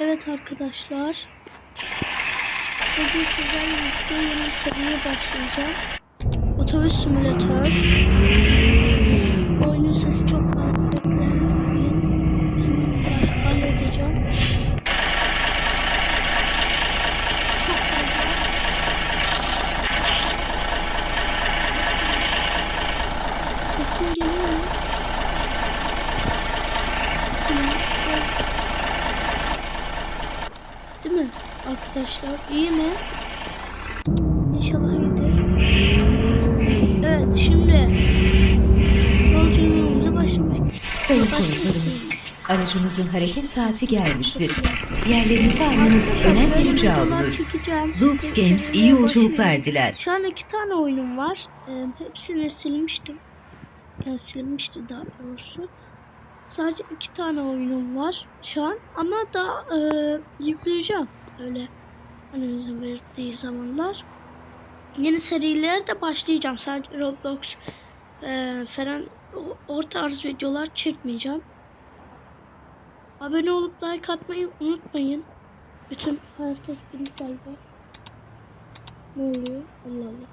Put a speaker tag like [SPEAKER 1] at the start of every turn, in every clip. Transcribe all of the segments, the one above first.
[SPEAKER 1] Evet arkadaşlar. Bugün sizlerle birlikte yeni bir seriye başlayacağım. Otobüs simülatör. Oyunun sesi çok arkadaşlar. İyi mi? İnşallah iyidir. Evet şimdi yolculuğumuza başlamak.
[SPEAKER 2] Sayın konuklarımız, aracınızın hareket saati gelmiştir. Yerlerinizi almanız önemli rica olunur. Zoox Games iyi yolculuklar diler.
[SPEAKER 1] Şu an iki tane oyunum var. Ee, hepsini silmiştim. Yani silmişti daha doğrusu. Sadece iki tane oyunum var şu an ama daha e, yükleyeceğim öyle annemizin verdiği zamanlar. Yeni serilere de başlayacağım. Sadece Roblox e, falan o, o videolar çekmeyeceğim. Abone olup like atmayı unutmayın. Bütün herkes bilir galiba. Ne oluyor? Allah Allah.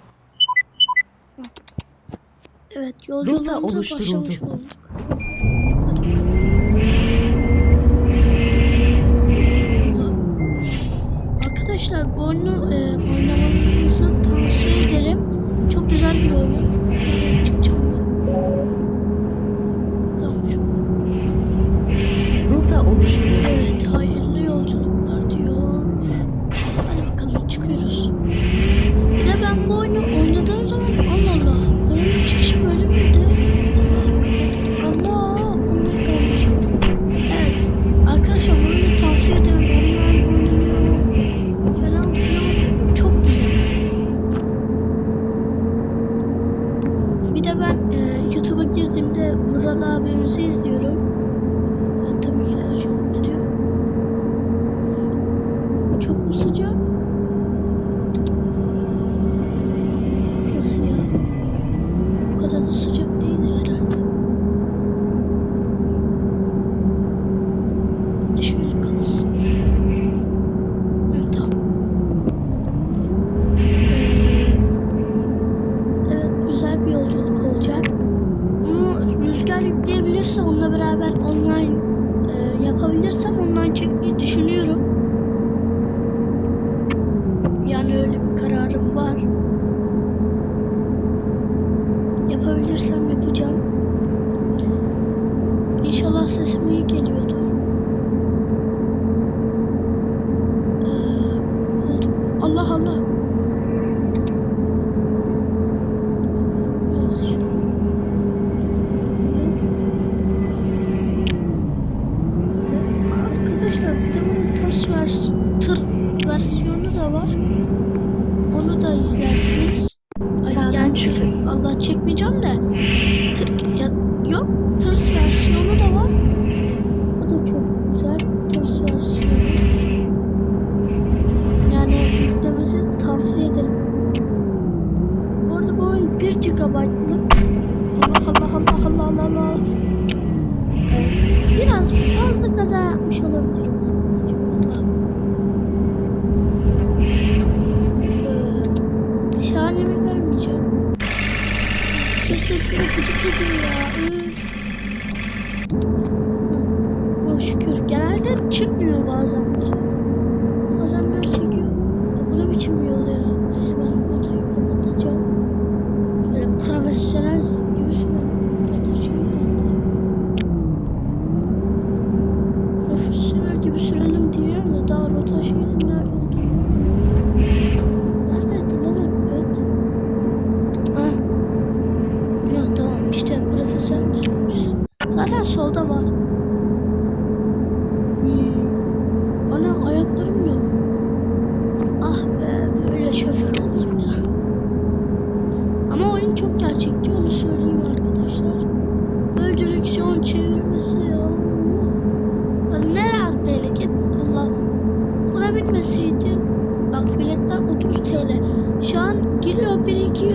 [SPEAKER 1] Ah. Evet yolculuğumuza
[SPEAKER 2] oluşturuldu.
[SPEAKER 1] başlamış olduk. sıcak. kilobaytlık. Allah Allah Allah Allah Allah Allah. Biraz fazla kaza yapmış olabilirim. Ee, Şahanemi vermeyeceğim. Şu ses beni gıcık ediyor ya. Şu an giriyor bir iki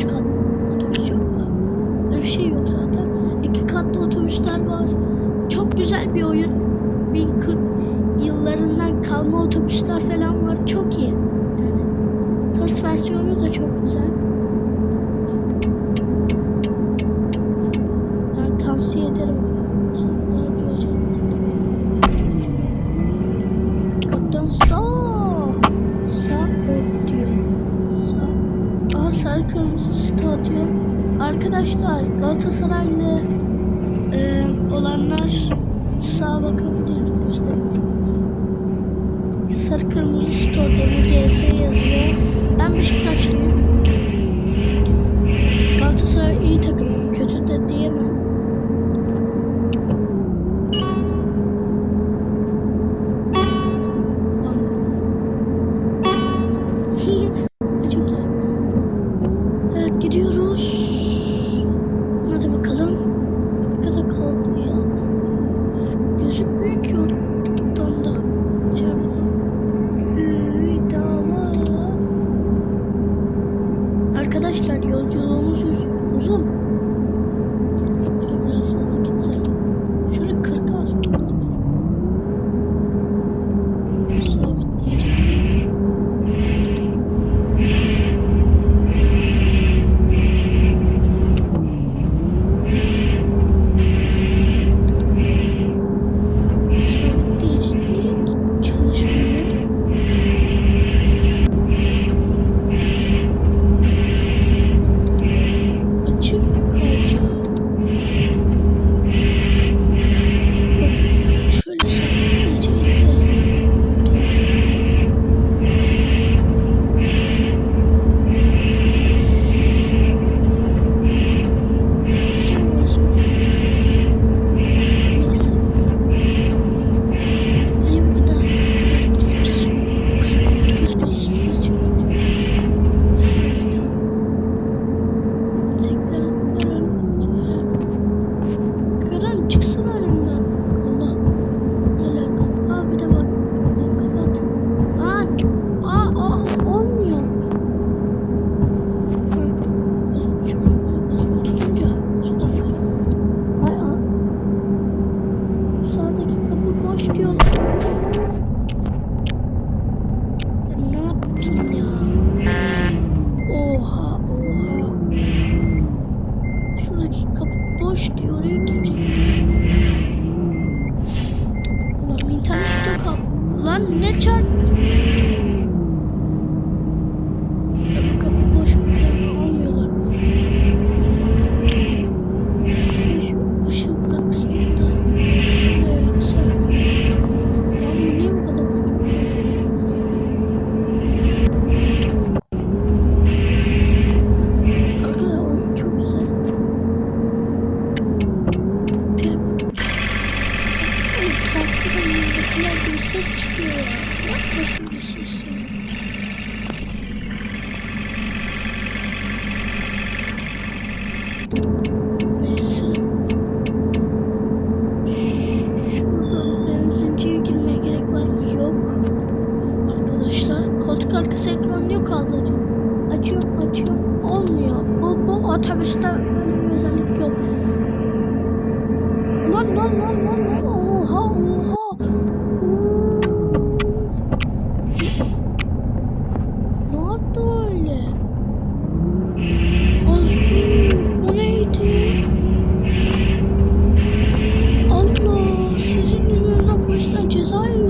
[SPEAKER 1] üç kat otobüs yok mu? Öyle bir şey yok zaten. İki katlı otobüsler var. Çok güzel bir oyun. 1040 yıllarından kalma otobüsler falan var. Çok iyi. Yani ters versiyonu da çok güzel. saraylı e, olanlar sağ bakabilir göstereyim. Sarı kırmızı store GS yazıyor. Ben bir şey Beşiktaşlıyım. Galatasaray iyi takım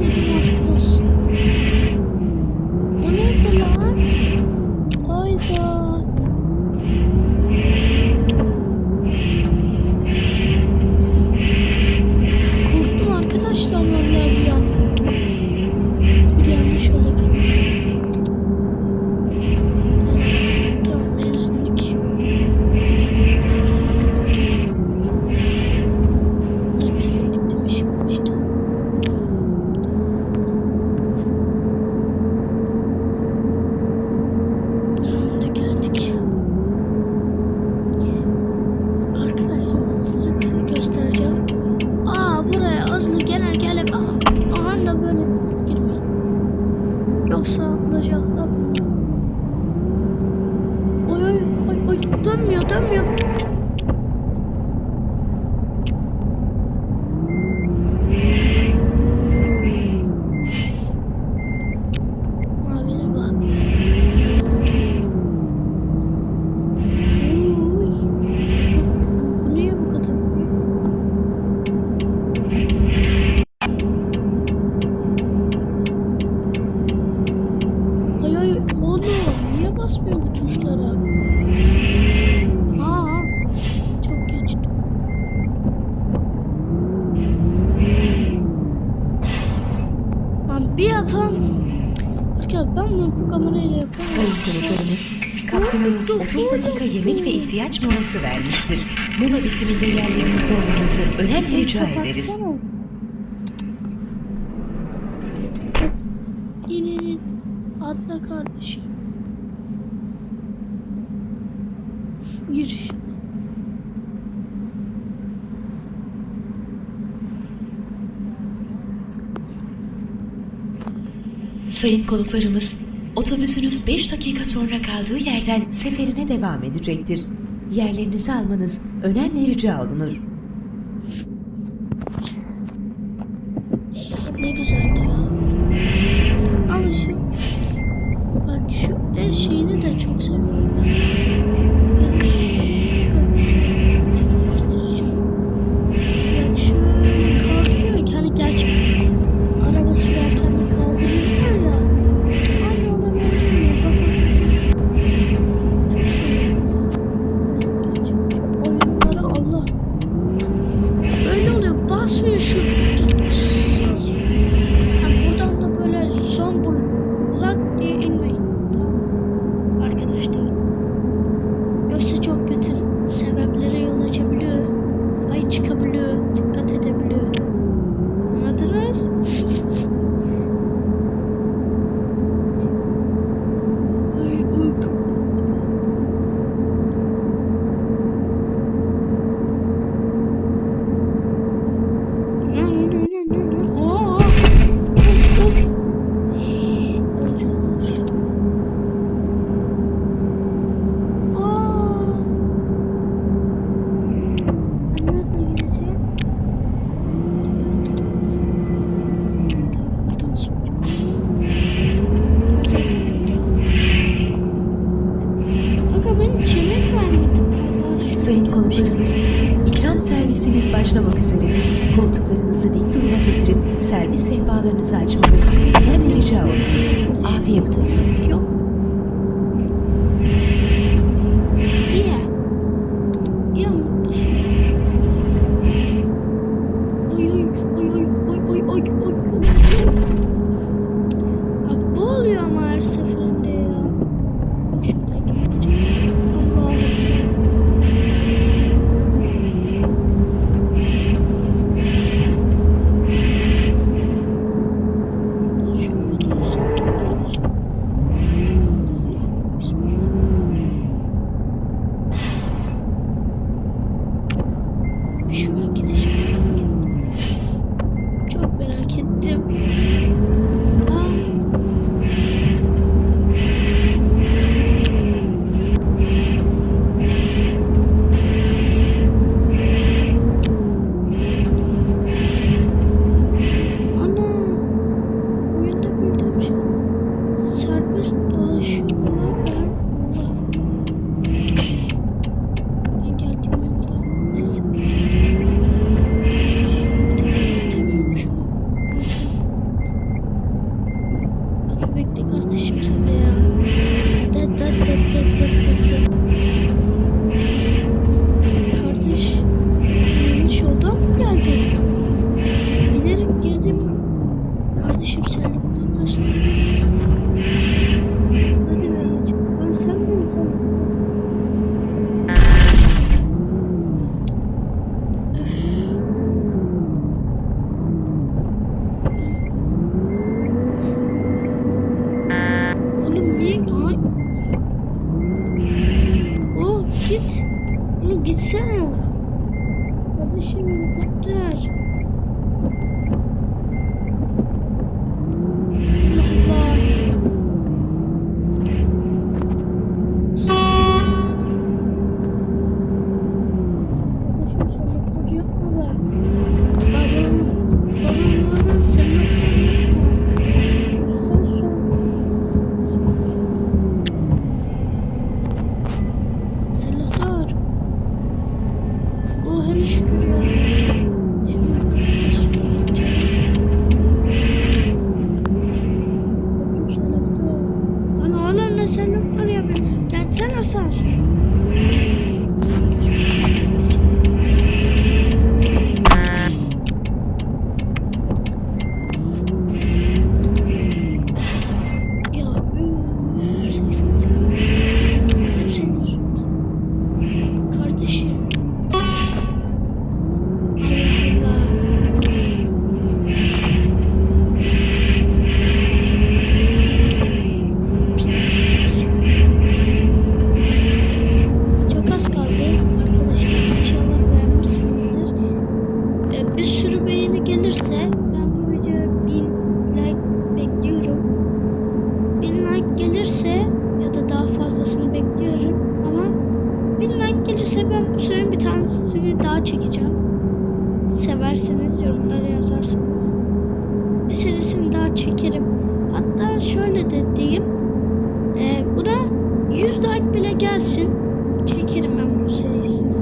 [SPEAKER 2] Ooh. uyarısı vermiştir. Mola bitiminde yerlerinizde olmanızı önemli rica ederiz.
[SPEAKER 1] İnelim. Atla kardeşim. Gir.
[SPEAKER 2] Sayın konuklarımız, otobüsünüz 5 dakika sonra kaldığı yerden seferine devam edecektir yerlerinizi almanız önemli rica olunur.
[SPEAKER 1] Kanka ben içemek vermedim.
[SPEAKER 2] Sayın konuklarımız, ikram servisimiz başlamak üzeredir. Koltuklarınızı dik duruma getirip servis sehpalarınızı açmanız önemli rica olur. Afiyet olsun.
[SPEAKER 1] Yok. Severseniz yorumlara yazarsanız bir serisini daha çekerim. Hatta şöyle de diyeyim. Ee, buna 100 like bile gelsin. Çekerim ben bu serisini.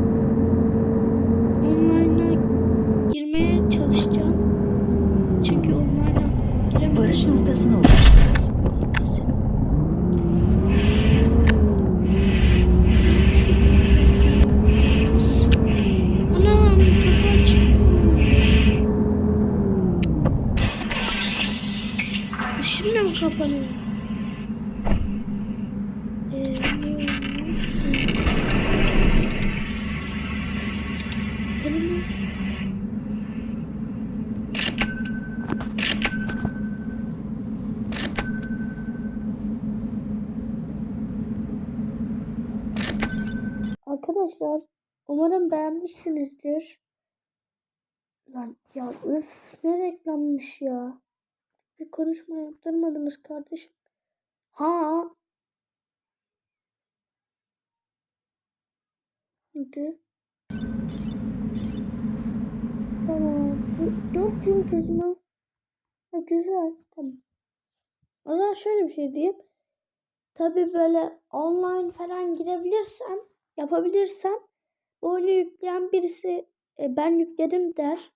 [SPEAKER 1] Mi kapanıyor? Arkadaşlar umarım beğenmişsinizdir. Lan ya üf ne reklammış ya. Bir konuşma yaptırmadınız kardeşim. Ha. Hadi. Tamam. Dört yıldız mı? Ha, güzel. Tamam. O zaman şöyle bir şey diyeyim. Tabi böyle online falan girebilirsem, yapabilirsem bu oyunu yükleyen birisi e, ben yükledim der.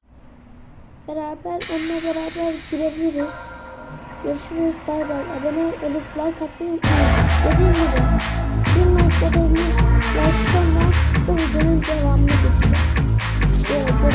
[SPEAKER 1] Beraber onunla beraber girebiliriz. Görüşürüz. Bay bay. Abone olup like atmayı unutmayın. Dediğim gibi bir noktada bir like sonra bu videonun devamını getireceğim. Evet,